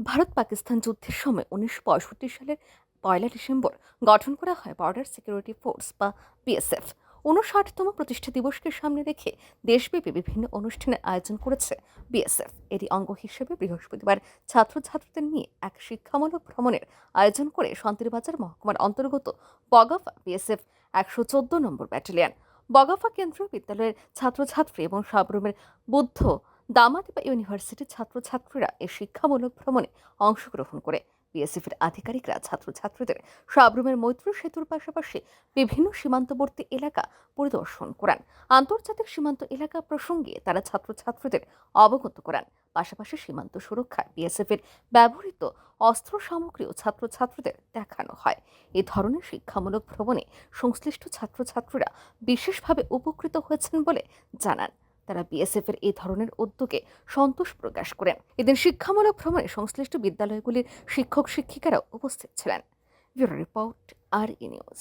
ভারত পাকিস্তান যুদ্ধের সময় উনিশশো পঁয়ষট্টি সালের পয়লা ডিসেম্বর গঠন করা হয় বর্ডার সিকিউরিটি ফোর্স বা বিএসএফ উনষাটতম প্রতিষ্ঠা দিবসকে সামনে রেখে দেশব্যাপী বিভিন্ন অনুষ্ঠানের আয়োজন করেছে বিএসএফ এরই অঙ্গ হিসেবে বৃহস্পতিবার ছাত্রছাত্রীদের নিয়ে এক শিক্ষামূলক ভ্রমণের আয়োজন করে শান্তিরবাজার মহকুমার অন্তর্গত বগাফা বিএসএফ একশো চোদ্দ নম্বর ব্যাটালিয়ন। বগাফা কেন্দ্রীয় বিদ্যালয়ের ছাত্রছাত্রী এবং সাবরুমের বুদ্ধ দামাদিবা ইউনিভার্সিটির ছাত্রছাত্রীরা এই শিক্ষামূলক ভ্রমণে অংশগ্রহণ করে। বিএসএফের আধিকারিকরা ছাত্রছাত্রীদের সাবরুমের মৈত্রী সেতুর পাশাপাশি বিভিন্ন সীমান্তবর্তী এলাকা পরিদর্শন করান। আন্তর্জাতিক সীমান্ত এলাকা প্রসঙ্গে তারা ছাত্রছাত্রীদের অবগত করান। পাশাপাশি সীমান্ত সুরক্ষায় বিএসএফের ব্যবহৃত অস্ত্র সামগ্রীও ছাত্রছাত্রীদের দেখানো হয়। এ ধরনের শিক্ষামূলক ভ্রমণে সংশ্লিষ্ট ছাত্রছাত্রীরা বিশেষভাবে উপকৃত হয়েছেন বলে জানান। তারা বিএসএফ এর এই ধরনের উদ্যোগে সন্তোষ প্রকাশ করেন এদিন শিক্ষামূলক ভ্রমণে সংশ্লিষ্ট বিদ্যালয়গুলির শিক্ষক শিক্ষিকারা উপস্থিত ছিলেন। Bureau report R E news.